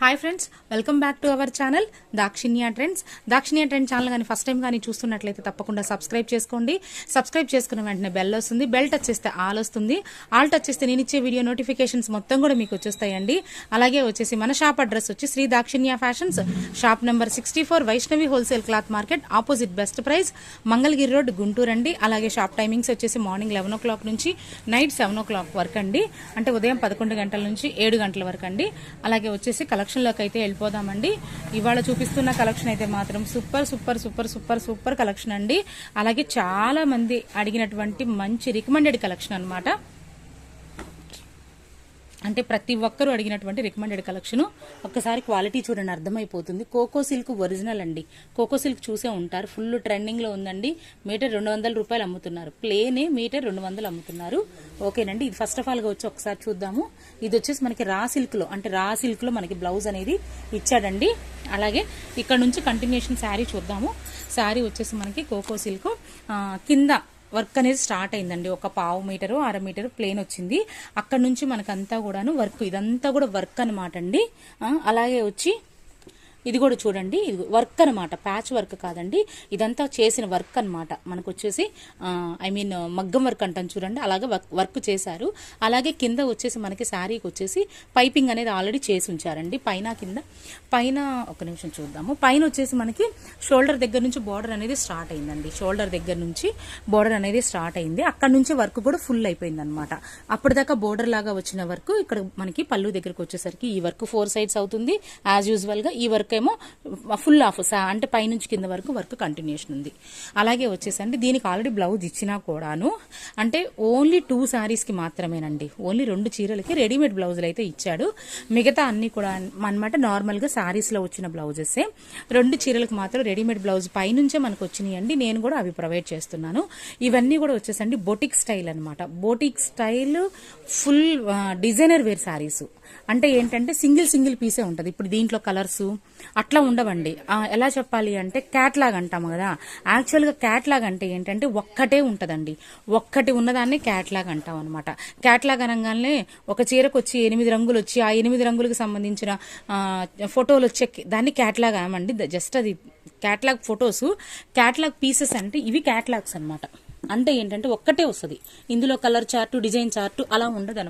Hi friends welcome back to our channel Dakshinya trends Dakshinya trend channel కానీ first time కానీ చూస్తున్నట్లయితే తప్పకుండా subscribe చేసుకోండి. సబ్స్క్రైబ్ చేసుకున్న వెంటనే బెల్ వస్తుంది. బెల్ టచ్ చేస్తే ఆల్ వస్తుంది. ఆల్ టచ్ చేస్తే నేను ఇచ్చే వీడియో నోటిఫికేషన్స్ మొత్తం కూడా మీకు వచ్చేస్తాయండి. అలాగే వచ్చేసి మన షాప్ అడ్రస్ వచ్చి Shri Dakshinya fashions shop number sixty four Vaishnavi wholesale cloth market opposite best price Mangalagiri road Guntur అండి. అలాగే షాప్ టైమింగ్స్ వచ్చేసి మార్నింగ్ లెవెన్ ఓ క్లాక్ నుంచి నైట్ సెవెన్ ఓ క్లాక్ వరకు అండి. అంటే ఉదయం పదకొండు గంటల నుంచి ఏడు గంటల వరకు అండి. అలాగే వచ్చేసి కలెక్షన్లోకి అయితే వెళ్ళిపోదామండి. ఇవాళ చూపిస్తున్న కలెక్షన్ అయితే మాత్రం super super super super super collection అండి. అలాగే చాలా మంది అడిగినటువంటి మంచి రికమెండెడ్ కలెక్షన్ అనమాట అంటే ప్రతి ఒక్కరూ అడిగినటువంటి రికమెండెడ్ కలెక్షన్ ఒక్కసారి క్వాలిటీ చూడండి అర్థమైపోతుంది. కోకో సిల్క్ ఒరిజినల్ అండి. కోకో సిల్క్ చూసే ఉంటారు. ఫుల్ ట్రెండింగ్లో ఉందండి. మీటర్ రెండు వందల రూపాయలు అమ్ముతున్నారు. ప్లేనే మీటర్ రెండు వందలు అమ్ముతున్నారు. ఓకేనండి. ఇది ఫస్ట్ ఆఫ్ ఆల్గా వచ్చి ఒకసారి చూద్దాము. ఇది వచ్చేసి మనకి రా సిల్క్లో అంటే రా సిల్క్లో మనకి బ్లౌజ్ అనేది ఇచ్చాడండి. అలాగే ఇక్కడ నుంచి కంటిన్యూషన్ శారీ చూద్దాము. శారీ వచ్చేసి మనకి కోకో సిల్క్ కింద వర్క్ అనేది స్టార్ట్ అయిందండి. ఒక పావు మీటరు అర మీటరు ప్లేన్ వచ్చింది. అక్కడ నుంచి మనకంతా కూడాను వర్క్ ఇదంతా కూడా వర్క్ అనమాట అండి. అలాగే వచ్చి ఇది కూడా చూడండి. ఇది వర్క్ అనమాట ప్యాచ్ వర్క్ కాదండి. ఇదంతా చేసిన వర్క్ అనమాట మనకు వచ్చేసి ఐ మీన్ మగ్గం వర్క్ అంటాం చూడండి. అలాగే వర్క్- వర్క్ చేశారు. అలాగే కింద వచ్చేసి మనకి శారీకి వచ్చేసి పైపింగ్ అనేది ఆల్రెడీ చేసి ఉంచారండి. పైన కింద పైన ఒక నిమిషం చూద్దాము. పైన వచ్చేసి మనకి షోల్డర్ దగ్గర నుంచి బార్డర్ అనేది స్టార్ట్ అయిందండి. షోల్డర్ దగ్గర నుంచి బార్డర్ అనేది స్టార్ట్ అయింది. అక్కడ నుంచి వర్క్ కూడా ఫుల్ అయిపోయింది అనమాట అప్పటిదాకా బోర్డర్ లాగా వచ్చిన వర్క్ ఇక్కడ మనకి పళ్ళు దగ్గరకు వచ్చేసరికి ఈ వర్క్ ఫోర్ సైడ్స్ అవుతుంది. యాజ్ యూజువల్గా ఈ వర్క్ ఏమో ఫుల్ ఆఫ్ అంటే పైనుంచి కింద వరకు వర్క్ కంటిన్యూషన్ ఉంది. అలాగే వచ్చేసండి దీనికి ఆల్రెడీ బ్లౌజ్ ఇచ్చినా కూడాను అంటే ఓన్లీ టూ శారీస్కి మాత్రమేనండి. ఓన్లీ రెండు చీరలకి రెడీమేడ్ బ్లౌజులు అయితే ఇచ్చాడు. మిగతా అన్ని కూడా అనమాట నార్మల్గా శారీస్లో వచ్చిన బ్లౌజెస్ రెండు చీరలకు మాత్రం రెడీమేడ్ బ్లౌజ్ పైనుంచే మనకు వచ్చినాయండి. నేను కూడా అవి ప్రొవైడ్ చేస్తున్నాను. ఇవన్నీ కూడా వచ్చేసండి బొటిక్ స్టైల్ అనమాట boutique style full designer wear saris అంటే ఏంటంటే సింగిల్ సింగిల్ పీసే ఉంటుంది. ఇప్పుడు దీంట్లో కలర్స్ అట్లా ఉండవండి. ఎలా చెప్పాలి అంటే క్యాట్లాగ్ అంటాము కదా. యాక్చువల్గా క్యాట్లాగ్ అంటే ఏంటంటే ఒక్కటే ఉంటుందండి. ఒక్కటి ఉన్నదాన్ని క్యాట్లాగ్ అంటాం అనమాట క్యాట్లాగ్ అనగానే ఒక చీరకు వచ్చి ఎనిమిది రంగులు వచ్చి ఆ ఎనిమిది రంగులకు సంబంధించిన ఫోటోలు వచ్చే దాన్ని క్యాట్లాగ్ ఏమండి. జస్ట్ అది క్యాట్లాగ్ ఫొటోస్ క్యాట్లాగ్ పీసెస్ అంటే ఇవి క్యాట్లాగ్స్ అన్నమాట. అంటే ఏంటంటే ఒక్కటే వస్తుంది. ఇందులో కలర్ చార్టు డిజైన్ చార్టు అలా ఉండదు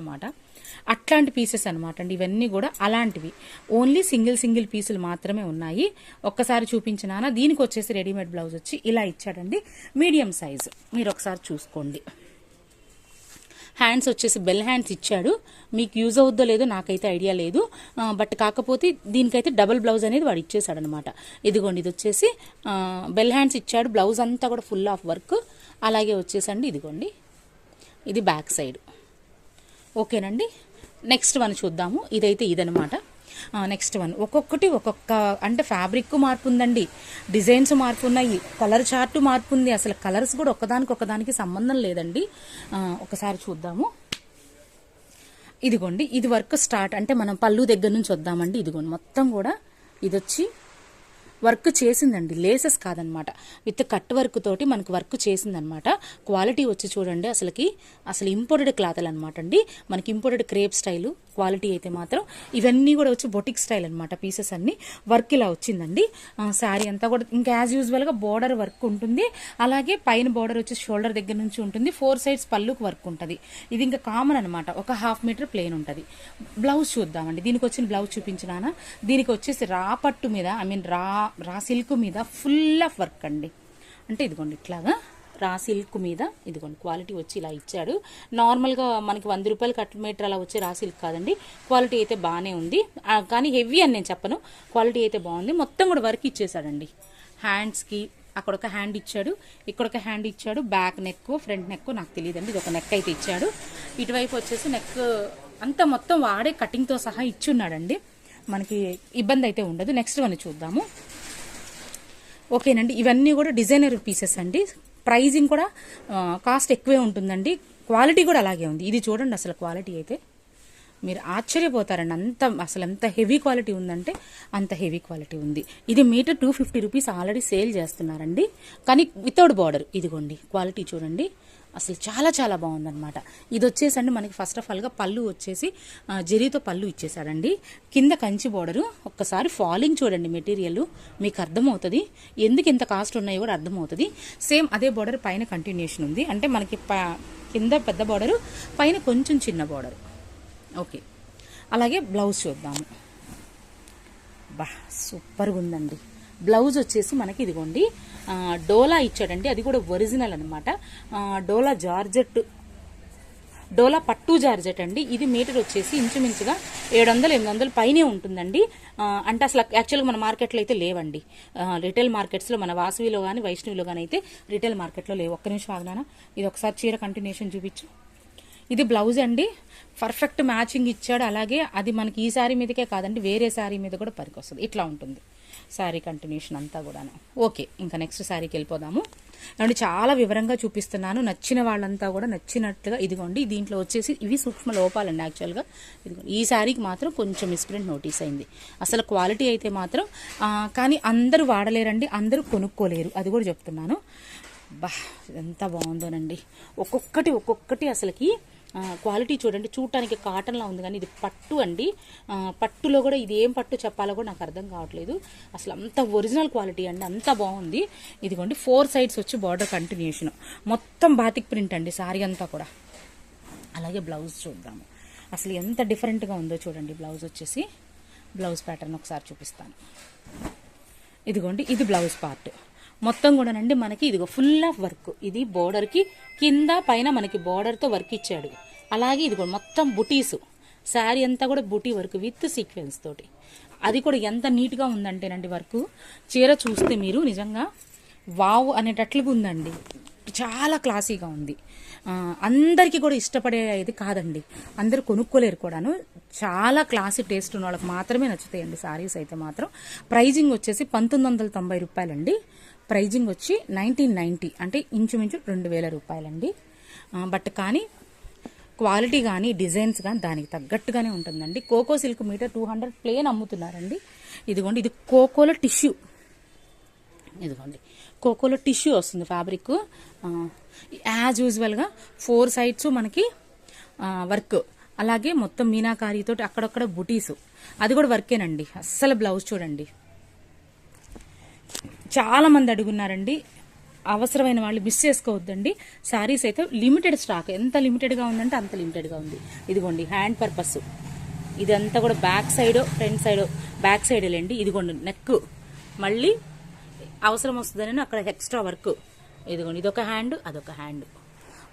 అట్లాంటి పీసెస్ అనమాట అండి. ఇవన్నీ కూడా అలాంటివి. ఓన్లీ సింగిల్ సింగిల్ పీసులు మాత్రమే ఉన్నాయి. ఒక్కసారి చూపించినానా దీనికి వచ్చేసి రెడీమేడ్ బ్లౌజ్ వచ్చి ఇలా ఇచ్చాడండి. మీడియం సైజ్ మీరు ఒకసారి చూసుకోండి. హ్యాండ్స్ వచ్చేసి బెల్ హ్యాండ్స్ ఇచ్చాడు. మీకు యూజ్ అవుద్దో లేదో నాకైతే ఐడియా లేదు. బట్ కాకపోతే దీనికైతే డబుల్ బ్లౌజ్ అనేది వాడు ఇచ్చేసాడు అనమాట ఇదిగోండి ఇది వచ్చేసి బెల్ హ్యాండ్స్ ఇచ్చాడు. బ్లౌజ్ అంతా కూడా ఫుల్ ఆఫ్ వర్క్ అలాగే వచ్చేసండి ఇదిగోండి. ఇది బ్యాక్ సైడ్ ఓకేనండి. నెక్స్ట్ వన్ చూద్దాము. ఇదైతే ఇదనమాట నెక్స్ట్ వన్ ఒక్కొక్కటి ఒక్కొక్క అంటే ఫ్యాబ్రిక్ మార్పు ఉందండి డిజైన్స్ మార్పు ఉన్నాయి కలర్ చార్ట్ మార్పు ఉంది అసలు కలర్స్ కూడా ఒకదానికి ఒకదానికి సంబంధం లేదండి. ఒకసారి చూద్దాము. ఇదిగోండి. ఇది వర్క్ స్టార్ట్ అంటే మనం పళ్ళు దగ్గర నుంచి వద్దామండి. ఇదిగోండి. మొత్తం కూడా ఇది వచ్చి వర్క్ చేసిందండి. లేసెస్ కాదనమాట. విత్ కట్ వర్క్ తోటి మనకు వర్క్ చేసిందనమాట. క్వాలిటీ వచ్చి చూడండి అసలుకి. అసలు ఇంపోర్టెడ్ క్లాత్లు అనమాట అండి. మనకి ఇంపోర్టెడ్ క్రేప్ స్టైలు క్వాలిటీ అయితే మాత్రం ఇవన్నీ కూడా వచ్చి బొటిక్ స్టైల్ అనమాట పీసెస్ అన్ని. వర్క్ ఇలా వచ్చిందండి. శారీ అంతా కూడా ఇంకా యాజ్ యూజువల్గా బోర్డర్ వర్క్ ఉంటుంది. అలాగే పైన బోర్డర్ వచ్చి షోల్డర్ దగ్గర నుంచి ఉంటుంది. ఫోర్ సైడ్స్ పళ్ళుకు వర్క్ ఉంటుంది. ఇది ఇంకా కామన్ అనమాట ఒక హాఫ్ మీటర్ ప్లేన్ ఉంటుంది. బ్లౌజ్ చూద్దామండి. దీనికి వచ్చిన బ్లౌజ్ చూపించినానా? దీనికి వచ్చేసి రా పట్టు మీద ఐ మీన్ రా రా సిల్క్ మీద ఫుల్ ఆఫ్ వర్క్ అండి. అంటే ఇదిగోండి ఇట్లాగా. రా సిల్క్ మీద. ఇదిగోండి క్వాలిటీ వచ్చి ఇలా ఇచ్చాడు. నార్మల్గా మనకి వంద రూపాయలు కట్ మీటర్ అలా వచ్చే రా సిల్క్ కాదండి. క్వాలిటీ అయితే బాగానే ఉంది. కానీ హెవీ అని నేను చెప్పను. క్వాలిటీ అయితే బాగుంది. మొత్తం కూడా వర్క్ ఇచ్చేసాడండి హ్యాండ్స్కి అక్కడ ఒక హ్యాండ్ ఇచ్చాడు. ఇక్కడ ఒక హ్యాండ్ ఇచ్చాడు. బ్యాక్ నెక్ ఫ్రంట్ నెక్ నాకు తెలియదండి. ఇది ఒక నెక్ అయితే ఇచ్చాడు. ఇటువైపు వచ్చేసి నెక్ అంతా మొత్తం వాడే కటింగ్తో సహా ఇచ్చున్నాడండి. మనకి ఇబ్బంది అయితే ఉండదు. నెక్స్ట్ వన్ చూద్దాము. ఓకేనండి. ఇవన్నీ కూడా డిజైనర్ పీసెస్ అండి. ప్రైజింగ్ కూడా కాస్ట్ ఎక్కువే ఉంటుందండి. క్వాలిటీ కూడా అలాగే ఉంది. ఇది చూడండి అసలు క్వాలిటీ అయితే. మీరు ఆశ్చర్యపోతారండి. అంత అసలు ఎంత హెవీ క్వాలిటీ ఉందంటే అంత హెవీ క్వాలిటీ ఉంది. ఇది metre two fifty rupees already sale చేస్తున్నారండి. కానీ వితౌట్ బార్డర్ ఇదిగోండి క్వాలిటీ చూడండి. అసలు చాలా చాలా బాగుందనమాట ఇది వచ్చేసండి మనకి ఫస్ట్ ఆఫ్ ఆల్గా పళ్ళు వచ్చేసి జరీతో పళ్ళు ఇచ్చేసాడండి కింద కంచి బోర్డరు ఒక్కసారి ఫాలింగ్ చూడండి మెటీరియల్ మీకు అర్థమవుతుంది. ఎందుకు ఇంత కాస్ట్ ఉన్నాయో కూడా అర్థమవుతుంది. సేమ్ అదే బోర్డర్ పైన కంటిన్యూషన్ ఉంది. అంటే మనకి ప- కింద పెద్ద బోర్డరు పైన కొంచెం చిన్న బోర్డరు ఓకే. అలాగే బ్లౌజ్ చూద్దాము. బా సూపర్గా ఉందండి. బ్లౌజ్ వచ్చేసి మనకి ఇదిగోండి. డోలా ఇచ్చాడండి. అది కూడా ఒరిజినల్ అనమాట డోలా జార్జెట్ డోలా పట్టు జార్జెట్ అండి. ఇది మీటర్ వచ్చేసి ఇంచుమించుగా ఏడు వందలు ఎనిమిది వందలు పైనే ఉంటుందండి. అంటే అసలు యాక్చువల్గా మన మార్కెట్లో అయితే లేవండి. రిటైల్ మార్కెట్స్లో మన వాసవిలో కానీ వైష్ణవిలో కానీ అయితే రిటైల్ మార్కెట్లో లేవు. ఒక్క నిమిషం ఆగినానా? ఇది ఒకసారి చీర కంటిన్యూషన్ చూపించు. ఇది బ్లౌజ్ అండి. పర్ఫెక్ట్ మ్యాచింగ్ ఇచ్చాడు. అలాగే అది మనకి ఈ శారీ మీదకే కాదండి. వేరే శారీ మీద కూడా పనికొస్తుంది ఇట్లా ఉంటుంది. శారీ కంటిన్యూషన్ అంతా కూడాను. ఓకే ఇంకా నెక్స్ట్ శారీకి వెళ్ళిపోదాము. అండ్ చాలా వివరంగా చూపిస్తున్నాను. నచ్చిన వాళ్ళంతా కూడా నచ్చినట్టుగా ఇదిగోండి దీంట్లో వచ్చేసి ఇవి సూక్ష్మ లోపాలండి యాక్చువల్గా. ఇదిగోండి ఈ శారీకి మాత్రం కొంచెం మిస్ప్రింట్ నోటీస్ అయింది. అసలు క్వాలిటీ అయితే మాత్రం కానీ అందరూ వాడలేరండి అందరూ కొనుక్కోలేరు. అది కూడా చెప్తున్నాను. బా ఎంత బాగుందోనండి. ఒక్కొక్కటి ఒక్కొక్కటి అసలుకి క్వాలిటీ చూడండి. చూడటానికి కాటన్లా ఉంది కానీ ఇది పట్టు అండి. పట్టులో కూడా ఇది ఏం పట్టు చెప్పాలో కూడా నాకు అర్థం కావట్లేదు. అసలు అంత ఒరిజినల్ క్వాలిటీ అండి. అంత బాగుంది. ఇదిగోండి ఫోర్ సైడ్స్ వచ్చి బార్డర్ కంటిన్యూషన్ మొత్తం బాతిక్ ప్రింట్ అండి సారీ అంతా కూడా. అలాగే బ్లౌజ్ చూద్దాము. అసలు ఎంత డిఫరెంట్గా ఉందో చూడండి. బ్లౌజ్ వచ్చేసి బ్లౌజ్ ప్యాటర్న్ ఒకసారి చూపిస్తాను. ఇదిగోండి ఇది బ్లౌజ్ పార్ట్ మొత్తం కూడానండి మనకి ఇదిగో ఫుల్ ఆఫ్ వర్క్ ఇది బోర్డర్కి కింద పైన మనకి బోర్డర్తో వర్క్ ఇచ్చాడు. అలాగే ఇదిగో మొత్తం బుటీస్. శారీ అంతా కూడా బుటీ వర్క్ విత్ సీక్వెన్స్ తోటి. అది కూడా ఎంత నీట్గా ఉందంటేనండి వర్క్ చీర చూస్తే మీరు నిజంగా వావ్ అనేటట్లుగా ఉందండి. చాలా క్లాసీగా ఉంది. అందరికీ కూడా ఇష్టపడేది కాదండి. అందరూ కొనుక్కోలేరు కూడాను. చాలా క్లాసీ టేస్ట్ ఉన్న వాళ్ళకి మాత్రమే నచ్చుతాయండి సారీస్ అయితే మాత్రం. ప్రైజింగ్ వచ్చేసి పంతొమ్మిది వందల తొంభై రూపాయలండి. ప్రైజింగ్ వచ్చి నైన్టీన్ నైంటీ అంటే ఇంచుమించు రెండు వేల రూపాయలండి. బట్ కానీ క్వాలిటీ కానీ డిజైన్స్ కానీ దానికి తగ్గట్టుగానే ఉంటుందండి. Coco silk metre two hundred plain అమ్ముతున్నారండి. ఇదిగోండి ఇది కోకోలో టిష్యూ. ఇదిగోండి కోకోలో టిష్యూ వస్తుంది ఫ్యాబ్రిక్. యాజ్ యూజువల్గా ఫోర్ సైడ్స్ మనకి వర్క్. అలాగే మొత్తం మీనాకారితో అక్కడక్కడ బుటీస్. అది కూడా వర్కేనండి. అస్సలు బ్లౌజ్ చూడండి. చాలా మంది అడుగున్నారండి అవసరమైన వాళ్ళు మిస్ చేసుకోవద్దండి. శారీస్ అయితే లిమిటెడ్ స్టాక్ ఎంత లిమిటెడ్గా ఉందంటే అంత లిమిటెడ్గా ఉంది. ఇదిగోండి హ్యాండ్ పర్పస్ ఇదంతా కూడా back side front side back side లేండి. ఇదిగోండి నెక్ మళ్ళీ అవసరం వస్తుందని అక్కడ ఎక్స్ట్రా వర్క్ ఇదిగోండి ఇదొక హ్యాండ్ అదొక హ్యాండ్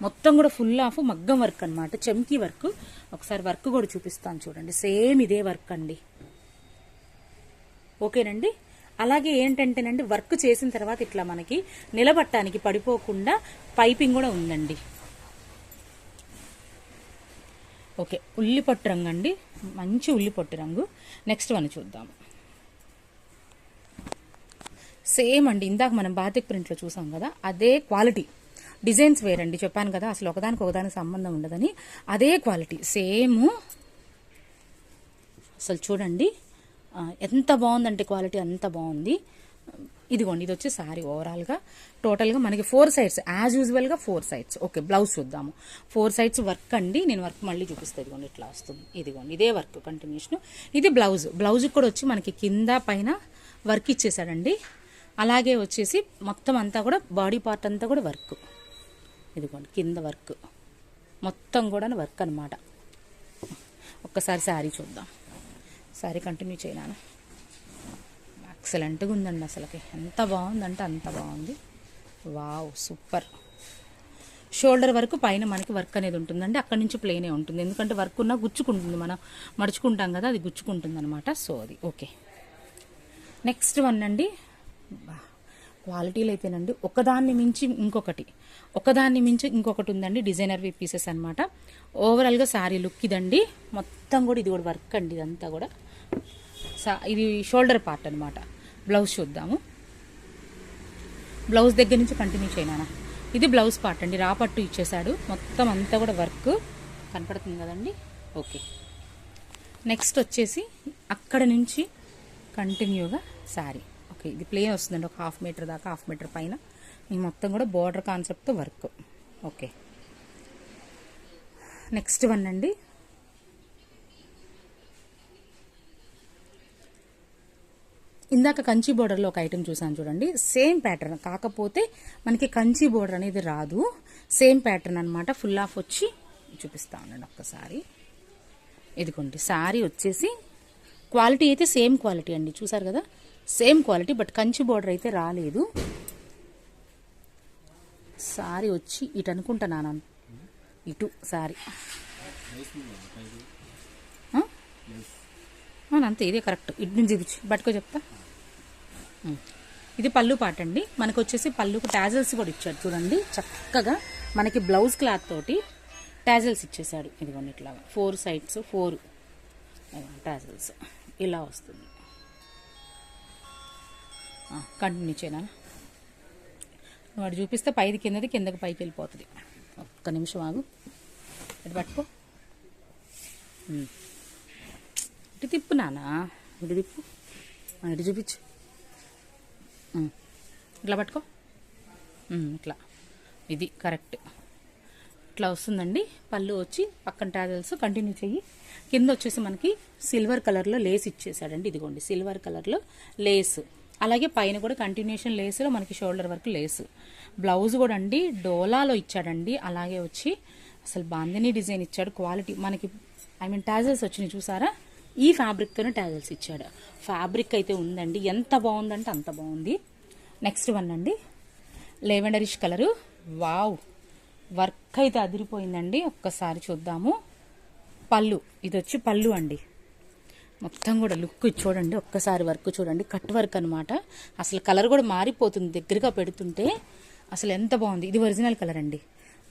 మొత్తం కూడా ఫుల్ ఆఫ్ మగ్గం వర్క్ అన్నమాట చెంకి వర్క్ ఒకసారి వర్క్ కూడా చూపిస్తాను చూడండి. సేమ్ ఇదే వర్క్ అండి. ఓకేనండి? అలాగే ఏంటంటేనండి వర్క్ చేసిన తర్వాత ఇట్లా మనకి నిలబట్టడానికి పడిపోకుండా పైపింగ్ కూడా ఉందండి. ఓకే ఉల్లిపట్టు రంగు అండి. మంచి ఉల్లిపట్టు రంగు. నెక్స్ట్ వన్ చూద్దాము సేమ్ అండి ఇందాక మనం బాతిక్ ప్రింట్లో చూసాం కదా అదే క్వాలిటీ. డిజైన్స్ వేరండి చెప్పాను కదా అసలు ఒకదానికి ఒకదానికి సంబంధం ఉండదని. అదే క్వాలిటీ సేమ్. అసలు చూడండి. ఎంత బాగుందంటే క్వాలిటీ అంత బాగుంది. ఇదిగోండి ఇది వచ్చి సారీ ఓవరాల్గా. టోటల్గా మనకి ఫోర్ సైడ్స్ యాజ్ యూజువల్గా ఫోర్ సైడ్స్. ఓకే బ్లౌజ్ చూద్దాము. ఫోర్ సైడ్స్ వర్క్ అండి నేను వర్క్ మళ్ళీ చూపిస్తాను ఇదిగోండి ఇట్లా వస్తుంది. ఇదిగోండి ఇదే వర్క్ కంటిన్యూషన్. ఇది బ్లౌజ్ బ్లౌజ్ కూడా వచ్చి మనకి కింద పైన వర్క్ ఇచ్చేసాడండి అలాగే వచ్చేసి మొత్తం అంతా కూడా బాడీ పార్ట్ అంతా కూడా వర్క్. ఇదిగోండి కింద వర్క్. మొత్తం కూడా వర్క్ అనమాట ఒక్కసారి శారీ చూద్దాం. సారీ కంటిన్యూ చేయనాను. ఎక్సలెంట్గా ఉందండి అసలుకి. ఎంత బాగుందంటే అంత బాగుంది. వావ్ సూపర్ షోల్డర్ వరకు పైన మనకి వర్క్ అనేది ఉంటుందండి. అక్కడి నుంచి ప్లేనే ఉంటుంది. ఎందుకంటే వర్క్ ఉన్నా గుచ్చుకుంటుంది మనం. మడుచుకుంటాం కదా అది గుచ్చుకుంటుంది అనమాట సో అది ఓకే నెక్స్ట్ వన్ అండి. బా, క్వాలిటీలు అయితేనండి ఒకదాన్ని మించి ఇంకొకటి. ఒకదాన్ని మించి ఇంకొకటి ఉందండి. డిజైనర్ వి పీసెస్ అనమాట ఓవరాల్గా శారీ లుక్ ఇదండి. మొత్తం కూడా ఇది కూడా వర్క్ అండి. ఇదంతా కూడా. ఇది షోల్డర్ పార్ట్ అనమాట బ్లౌజ్ చూద్దాము. బ్లౌజ్ దగ్గర నుంచి కంటిన్యూ చేయనా ఇది బ్లౌజ్ పార్ట్ అండి రా పట్టు ఇచ్చేసాడు మొత్తం అంతా కూడా వర్క్ కనపడుతుంది కదండి. ఓకే. నెక్స్ట్ వచ్చేసి అక్కడ నుంచి కంటిన్యూగా శారీ. ఓకే ఇది ప్లేన్ వస్తుందండి ఒక హాఫ్ మీటర్ దాకా హాఫ్ మీటర్ పైన. ఈ మొత్తం కూడా బోర్డర్ కాన్సెప్ట్తో వర్క్. ఓకే. నెక్స్ట్ వన్ అండి. ఇందాక కంచి బోర్డర్లో ఒక ఐటెం చూసాను చూడండి. సేమ్ ప్యాటర్న్ కాకపోతే మనకి కంచి బోర్డర్ అనేది రాదు. సేమ్ ప్యాటర్న్ అనమాట ఫుల్ ఆఫ్ వచ్చి చూపిస్తా ఉండండి ఒక్కసారి. ఇదిగోండి శారీ వచ్చేసి క్వాలిటీ అయితే సేమ్ క్వాలిటీ అండి. చూసారు కదా? Same quality but Kanchi border అయితే రాలేదు. శారీ వచ్చి ఇటు అనుకుంటున్నాను ఇటు శారీ అంతే ఇదే కరెక్ట్. ఇటు చూపించు బట్టుకో చెప్తా. ఇది పళ్ళు పాట అండి. మనకు వచ్చేసి పళ్ళుకు టాజల్స్ కూడా ఇచ్చాడు చూడండి. చక్కగా మనకి బ్లౌజ్ క్లాత్ తోటి టాజల్స్ ఇచ్చేసాడు ఇదిగోండి ఇట్లా. Four sides four. టాజల్స్. ఇలా వస్తుంది. కంటిన్యూ చేయనా? వాడు చూపిస్తే పైది కిందది కిందకి పైకి వెళ్ళిపోతుంది. ఒక్క నిమిషం ఆగు. ఇటు పట్టుకో. ఇటు తిప్పు నానా. ఇటు తిప్పు. ఇటు చూపించు. ఇట్లా పట్టుకో. ఇట్లా. ఇది కరెక్ట్. ఇట్లా వస్తుందండి. పళ్ళు వచ్చి పక్కన టాజల్స్ కంటిన్యూ చెయ్యి. కింద వచ్చేసి మనకి సిల్వర్ కలర్లో లేస్ ఇచ్చేసాడండి. ఇదిగోండి సిల్వర్ కలర్లో లేస్. అలాగే పైన కూడా కంటిన్యూషన్ లేస్లో మనకి షోల్డర్ వరకు లేస్. బ్లౌజ్ కూడా అండి డోలాలో ఇచ్చాడండి. అలాగే వచ్చి అసలు బాందిని డిజైన్ ఇచ్చాడు. క్వాలిటీ మనకి ఐ మీన్ టాజల్స్ వచ్చినాయి చూసారా? ఈ ఫ్యాబ్రిక్తోనే టాజల్స్ ఇచ్చాడు. ఫ్యాబ్రిక్ అయితే ఉందండి. ఎంత బాగుందంటే అంత బాగుంది. నెక్స్ట్ వన్ అండి. లెవెండరిష్ కలరు వావ్ వర్క్ అయితే అదిరిపోయిందండి. ఒక్కసారి చూద్దాము. పళ్ళు. ఇది వచ్చి పళ్ళు అండి. మొత్తం కూడా లుక్ చూడండి. ఒక్కసారి వర్క్ చూడండి. కట్ వర్క్ అనమాట అసలు కలర్ కూడా మారిపోతుంది. దగ్గరగా పెడుతుంటే అసలు ఎంత బాగుంది. ఇది ఒరిజినల్ కలర్ అండి.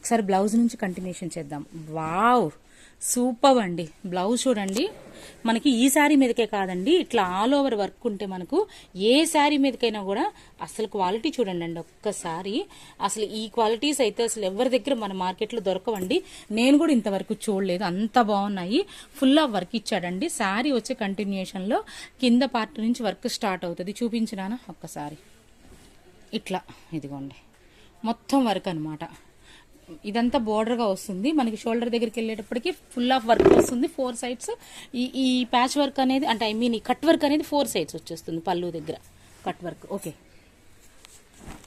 ఒకసారి బ్లౌజ్ నుంచి కంటిన్యూషన్ చేద్దాం. వావ్ సూపర్ అండి. బ్లౌజ్ చూడండి. మనకి ఈ శారీ మీదకే కాదండి ఇట్లా ఆల్ ఓవర్ వర్క్ ఉంటే మనకు ఏ శారీ మీదకైనా కూడా అసలు క్వాలిటీ చూడండి అండి ఒక్కసారి అసలు ఈ క్వాలిటీస్ అయితే అసలు ఎవరి దగ్గర మన మార్కెట్లో దొరకవండి. నేను కూడా ఇంతవరకు చూడలేదు అంత బాగున్నాయి. ఫుల్ ఆఫ్ వర్క్ ఇచ్చాడండి. శారీ వచ్చే కంటిన్యూషన్లో కింద పార్ట్ నుంచి వర్క్ స్టార్ట్ అవుతుంది. చూపించినానా ఒక్కసారి ఇట్లా ఇదిగోండి. మొత్తం వర్క్ అనమాట ఇదంతా బోర్డర్గా వస్తుంది. మనకి షోల్డర్ దగ్గరికి వెళ్ళేటప్పటికి ఫుల్ ఆఫ్ వర్క్ వస్తుంది. Four sides. ఈ ఈ ప్యాచ్ వర్క్ అనేది అంటే ఐ మీన్ ఈ కట్ వర్క్ అనేది ఫోర్ సైడ్స్ వచ్చేస్తుంది పళ్ళు దగ్గర. Cut work. ఓకే.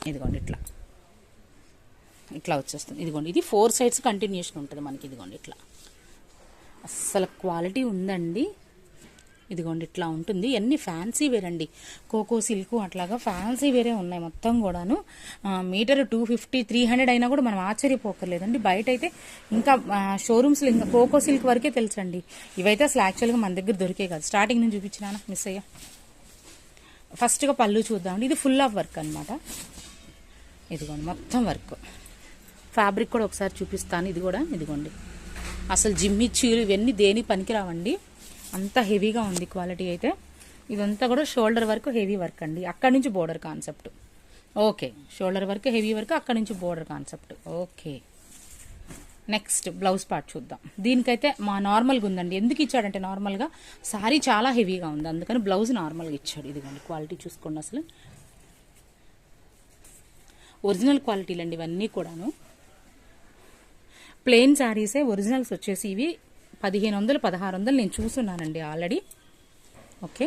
ఇదిగోండి ఇట్లా. ఇట్లా వచ్చేస్తుంది. ఇదిగోండి ఇది ఫోర్ సైడ్స్ కంటిన్యూషన్ ఉంటుంది మనకి. ఇదిగోండి ఇట్లా. అస్సలు క్వాలిటీ ఉందండి. ఇదిగోండి ఇట్లా ఉంటుంది. అన్ని ఫ్యాన్సీ వేర్ అండి. కోకో సిల్క్ అట్లాగా ఫ్యాన్సీ వేరే ఉన్నాయి మొత్తం కూడాను. Metre two fifty three hundred అయినా కూడా మనం ఆశ్చర్యపోకర్లేదండి. బయట అయితే ఇంకా షోరూమ్స్లో ఇంకా కోకో సిల్క్ వరకే తెలుసండి. ఇవైతే అసలు యాక్చువల్గా మన దగ్గర దొరికే కాదు. స్టార్టింగ్ నుంచి చూపించినానా మిస్ అయ్యా? ఫస్ట్గా పళ్ళు చూద్దామండి. ఇది ఫుల్ ఆఫ్ వర్క్ అనమాట ఇదిగోండి మొత్తం వర్క్ ఫ్యాబ్రిక్ కూడా ఒకసారి చూపిస్తాను. ఇది కూడా ఇదిగోండి. అసలు జిమ్మి చీలు ఇవన్నీ దేని పనికిరావండి? అంత హెవీగా ఉంది క్వాలిటీ అయితే. ఇదంతా కూడా షోల్డర్ వరకు హెవీ వర్క్ అండి. అక్కడి నుంచి బోర్డర్ కాన్సెప్ట్. ఓకే షోల్డర్ వరకు హెవీ వర్క్ అక్కడి నుంచి border concept. Okay. Next blouse part చూద్దాం. దీనికైతే మా నార్మల్గా ఉందండి. ఎందుకు ఇచ్చాడంటే నార్మల్గా సారీ చాలా హెవీగా ఉంది. అందుకని బ్లౌజ్ నార్మల్గా ఇచ్చాడు. ఇదిగోండి క్వాలిటీ చూసుకోండి అసలు. ఒరిజినల్ క్వాలిటీలు అండి ఇవన్నీ కూడాను. ప్లెయిన్ శారీసే ఒరిజినల్స్ వచ్చేసి ఇవి. పదిహేను వందలు పదహారు వందలు నేను చూస్తున్నానండి ఆల్రెడీ. ఓకే.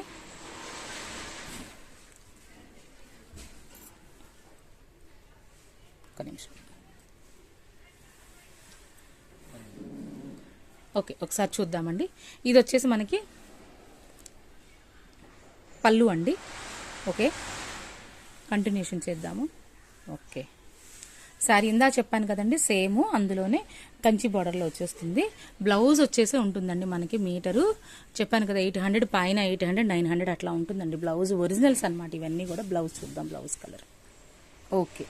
ఒక నిమిషం. ఓకే ఒకసారి చూద్దామండి. ఇది వచ్చేసి మనకి పళ్ళు అండి. ఓకే. కంటిన్యూషన్ చేద్దాము. ఓకే. శారీ ఇందా చెప్పాను కదండి సేమ్ అందులోనే కంచి బార్డర్లో వచ్చేస్తుంది. బ్లౌజ్ వచ్చేసి ఉంటుందండి మనకి మీటరు. చెప్పాను కదా ఎయిట్ హండ్రెడ్ పైన ఎయిట్ హండ్రెడ్ నైన్ హండ్రెడ్ అట్లా ఉంటుందండి బ్లౌజ్. ఒరిజినల్స్ అనమాట ఇవన్నీ కూడా బ్లౌజ్ చూద్దాం బ్లౌజ్ కలర్. ఓకే.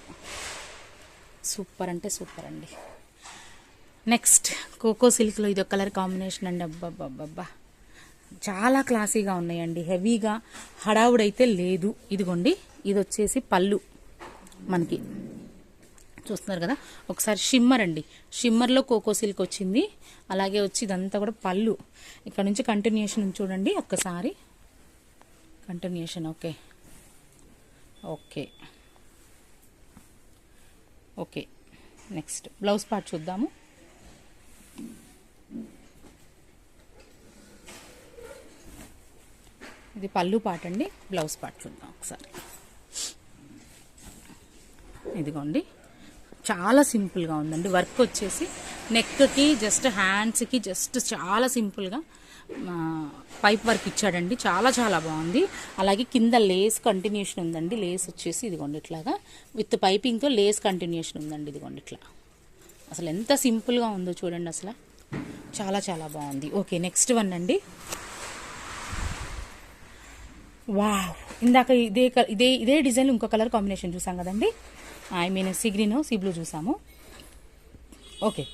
సూపర్ అంటే సూపర్ అండి. నెక్స్ట్ కోకో సిల్క్లో ఇది కలర్ కాంబినేషన్ అండి. అబ్బాబ్బాబ్బా చాలా క్లాసీగా ఉన్నాయండి. హెవీగా హడావుడైతే లేదు. ఇదిగోండి ఇది వచ్చేసి పళ్ళు మనకి. చూస్తున్నారు కదా? ఒకసారి షిమ్మర్ అండి. షిమ్మర్లో కోకో సిల్క్ వచ్చింది. అలాగే వచ్చి ఇదంతా కూడా పళ్ళు. ఇక్కడ నుంచి కంటిన్యూషన్ చూడండి ఒక్కసారి. Continuation okay. Okay. Okay. Next. Blouse part చూద్దాము. ఇది పళ్ళు పాట అండి. బ్లౌజ్ పార్ట్ చూద్దాం ఒకసారి. ఇదిగోండి. చాలా సింపుల్గా ఉందండి. వర్క్ వచ్చేసి నెక్కి జస్ట్ హ్యాండ్స్కి జస్ట్ చాలా సింపుల్గా పైప్ వర్క్ ఇచ్చాడండి. చాలా చాలా బాగుంది. అలాగే కింద లేస్ కంటిన్యూషన్ ఉందండి. లేస్ వచ్చేసి ఇదిగోండి ఇట్లాగా. విత్ పైపింగ్తో లేస్ కంటిన్యూషన్ ఉందండి ఇదిగోండి ఇట్లా. అసలు ఎంత సింపుల్గా ఉందో చూడండి అసలు. చాలా చాలా బాగుంది. ఓకే నెక్స్ట్ వన్ అండి. వావ్! ఇందాక ఇదే క- ఇదే ఇదే డిజైన్ ఇంకో కలర్ కాంబినేషన్ చూసాం కదండి. I mean sea green sea blue చూసాము. ఓకే.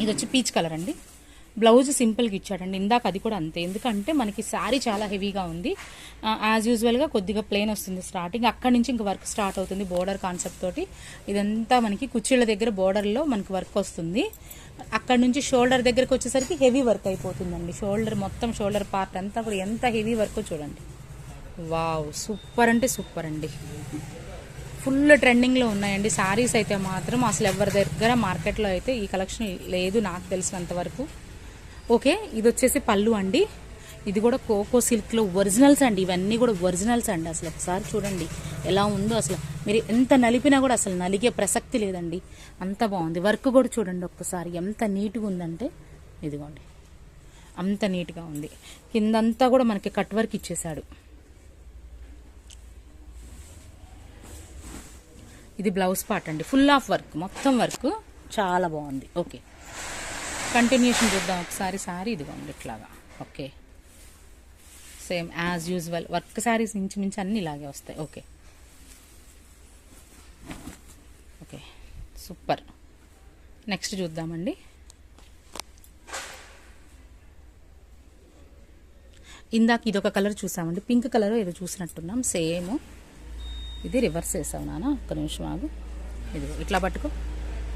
ఇది వచ్చి పీచ్ కలర్ అండి. బ్లౌజ్ సింపుల్గా ఇచ్చాడండి. ఇందాక అది కూడా అంతే. ఎందుకంటే మనకి శారీ చాలా హెవీగా ఉంది. యాజ్ యూజువల్గా కొద్దిగా ప్లేన్ వస్తుంది స్టార్టింగ్ అక్కడి నుంచి ఇంక వర్క్ స్టార్ట్ అవుతుంది బోర్డర్ కాన్సెప్ట్ తోటి. ఇదంతా మనకి కుర్చీళ్ళ దగ్గర బోర్డర్లో మనకి వర్క్ వస్తుంది. అక్కడ నుంచి షోల్డర్ దగ్గరకు వచ్చేసరికి హెవీ వర్క్ అయిపోతుందండి. షోల్డర్ మొత్తం షోల్డర్ పార్ట్ అంతా కూడా ఎంత హెవీ వర్క్ చూడండి. వావ్ సూపర్ అంటే సూపర్ అండి. ఫుల్ ట్రెండింగ్లో ఉన్నాయండి. శారీస్ అయితే మాత్రం అసలు ఎవరి దగ్గర మార్కెట్లో అయితే ఈ కలెక్షన్ లేదు నాకు తెలిసినంత వరకు. ఓకే ఇది వచ్చేసి పళ్ళు అండి. ఇది కూడా కోకో సిల్క్లో ఒరిజినల్స్ అండి. ఇవన్నీ కూడా ఒరిజినల్స్ అండి అసలు ఒకసారి చూడండి. ఎలా ఉందో అసలు. మీరు ఎంత నలిపినా కూడా అసలు నలిగే ప్రసక్తి లేదండి. అంత బాగుంది. వర్క్ కూడా చూడండి ఒక్కసారి. ఎంత నీట్గా ఉందంటే ఇదిగోండి. అంత నీట్గా ఉంది. కిందంతా కూడా మనకి కట్ వర్క్ ఇచ్చేశాడు. ఇది బ్లౌజ్ పార్ట్ అండి. ఫుల్ ఆఫ్ వర్క్ మొత్తం వర్క్ చాలా బాగుంది. ఓకే కంటిన్యూషన్ చూద్దాం ఒకసారి. సారీ ఇదిగోండి ఇట్లాగా. Okay same as usual work saris ఇంచుమించు అన్నీ ఇలాగే వస్తాయి. ఓకే ఓకే సూపర్ నెక్స్ట్ చూద్దామండి. ఇందాక ఇదొక కలర్ చూసామండి. పింక్ కలర్ ఏదో చూసినట్టున్నాం. సేమ్ ఇది రివర్స్ వేసావు నాన్న ఒక్క నిమిషం ఆగు. ఇది ఇట్లా పట్టుకో.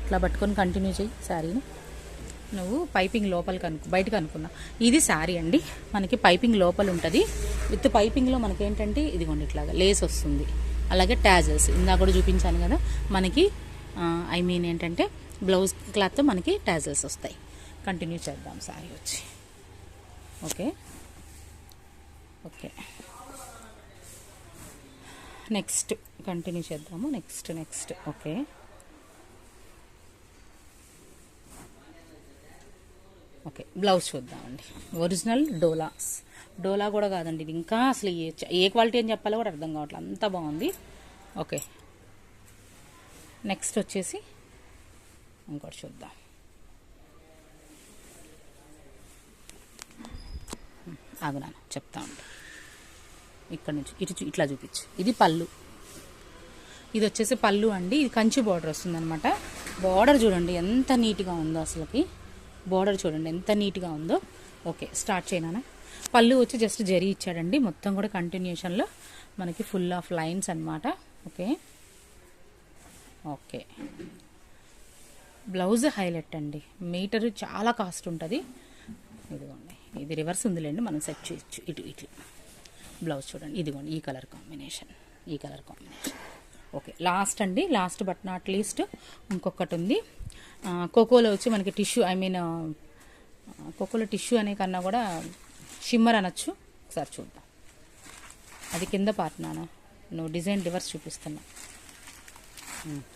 ఇట్లా పట్టుకొని కంటిన్యూ చేయి శారీని. నువ్వు పైపింగ్ లోపలికి అనుకు బయటకు అనుకున్నా. ఇది శారీ అండి మనకి పైపింగ్ లోపల ఉంటుంది. విత్ పైపింగ్లో మనకి ఏంటంటే ఇదిగోండి ఇట్లాగా లేస్ వస్తుంది. అలాగే ట్యాజెస్ ఇందాక కూడా చూపించాను కదా మనకి ఐ మీన్ ఏంటంటే బ్లౌజ్ క్లాత్ మనకి ట్యాజెస్ వస్తాయి. కంటిన్యూ చేద్దాం శారీ వచ్చి. ఓకే ఓకే నెక్స్ట్ కంటిన్యూ చేద్దాము. Next next okay okay blouse చూద్దామండి. ఒరిజినల్ డోలాస్ డోలా కూడా కాదండి ఇది. ఇంకా అసలు ఏ ఏ క్వాలిటీ అని చెప్పాలో కూడా అర్థం కావట్లేదు. అంత బాగుంది. ఓకే నెక్స్ట్ వచ్చేసి ఇంకోటి చూద్దాం. Hmm, అవునా చెప్తా ఉంటా ఇక్కడ నుంచి. ఇటు చూ- ఇట్లా చూపించు. ఇది పళ్ళు. ఇది వచ్చేసి పళ్ళు అండి. ఇది కంచి బార్డర్ వస్తుందన్నమాట. బార్డర్ చూడండి ఎంత నీట్గా ఉందో అసలుకి. బార్డర్ చూడండి ఎంత నీట్గా ఉందో. ఓకే స్టార్ట్ చేయనా? పళ్ళు వచ్చి జస్ట్ జరీ ఇచ్చాడండి. మొత్తం కూడా కంటిన్యూషన్లో మనకి ఫుల్ ఆఫ్ లైన్స్ అన్నమాట. ఓకే ఓకే బ్లౌజ్ హైలైట్ అండి. మీటర్ చాలా కాస్ట్ ఉంటుంది. ఇదిగోండి. ఇది రివర్స్ ఉందిలేండి. మనం సెట్ చేయొచ్చు ఇటు ఇట్లా. బ్లౌజ్ చూడండి. ఇదిగోండి ఈ కలర్ కాంబినేషన్. ఈ కలర్ కాంబినేషన్. ఓకే లాస్ట్ అండి లాస్ట్ బట్ నాట్ లీస్ట్ ఇంకొకటి ఉంది. కోకోలో వచ్చి మనకి టిష్యూ ఐ మీన్ కోకోలో టిష్యూ అనే కన్నా కూడా షిమ్మర్ అనొచ్చు. ఒకసారి చూద్దాం. అది కింద పార్ట్ నువ్వు డిజైన్ డివర్స్ చూపిస్తున్నా.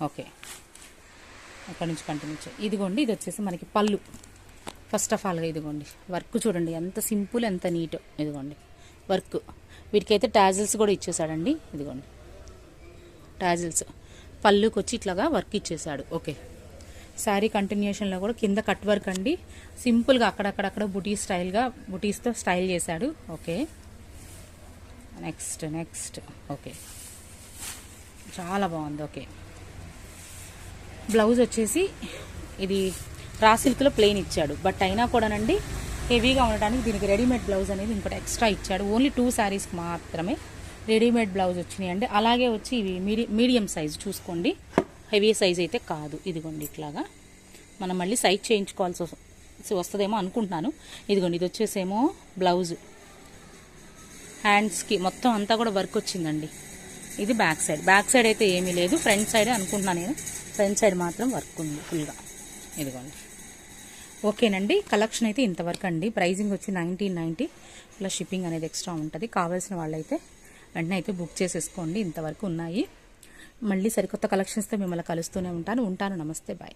ఓకే. అక్కడ నుంచి కంటిన్యూ చేయి. ఇదిగోండి ఇది వచ్చేసి మనకి పళ్ళు. ఫస్ట్ ఆఫ్ ఆల్గా ఇదిగోండి వర్క్ చూడండి ఎంత సింపుల్ ఎంత నీట్. ఇదిగోండి వర్క్. వీటికైతే టాజిల్స్ కూడా ఇచ్చేసాడండి ఇదిగోండి. టాజిల్స్. పళ్ళుకి వచ్చి ఇట్లాగా వర్క్ ఇచ్చేసాడు ఓకే. శారీ కంటిన్యూషన్లో కూడా కింద కట్ వర్క్ అండి. సింపుల్గా అక్కడక్కడక్కడ బుటీ స్టైల్గా బుటీస్తో స్టైల్ చేశాడు. ఓకే. Next next. ఓకే. చాలా బాగుంది. ఓకే. బ్లౌజ్ వచ్చేసి ఇది రా సిల్క్లో ప్లెయిన్ ఇచ్చాడు. బట్ అయినా కూడానండి హెవీగా ఉండడానికి దీనికి రెడీమేడ్ బ్లౌజ్ అనేది ఇంకోటి ఎక్స్ట్రా ఇచ్చాడు. ఓన్లీ టూ శారీస్కి మాత్రమే రెడీమేడ్ బ్లౌజ్ వచ్చినాయి. అండి అలాగే వచ్చి ఇవి మీడియం సైజ్ చూసుకోండి. హెవీ సైజ్ అయితే కాదు. ఇదిగోండి ఇట్లాగా. మనం మళ్ళీ సైజ్ చేయించుకోవాల్సి వస్తుందేమో అనుకుంటున్నాను. ఇదిగోండి ఇది వచ్చేసేమో బ్లౌజ్. హ్యాండ్స్కి మొత్తం అంతా కూడా వర్క్ వచ్చిందండి. ఇది బ్యాక్ సైడ్. బ్యాక్ సైడ్ అయితే ఏమీ లేదు. ఫ్రంట్ సైడ్ అనుకుంటున్నాను నేను. ఫ్రంట్ సైడ్ మాత్రం వర్క్ ఉంది ఫుల్గా. ఇదిగోండి. ఓకేనండి. కలెక్షన్ అయితే ఇంతవరకు అండి ప్రైజింగ్ వచ్చి నైన్టీన్ నైంటీ ప్లస్ షిప్పింగ్ అనేది ఎక్స్ట్రా ఉంటుంది. కావాల్సిన వాళ్ళైతే వెంటనే అయితే బుక్ చేసేసుకోండి. ఇంతవరకు ఉన్నాయి. మళ్ళీ సరికొత్త కలెక్షన్స్తో మిమ్మల్ని కలుస్తూనే ఉంటాను. ఉంటాను. నమస్తే. బాయ్.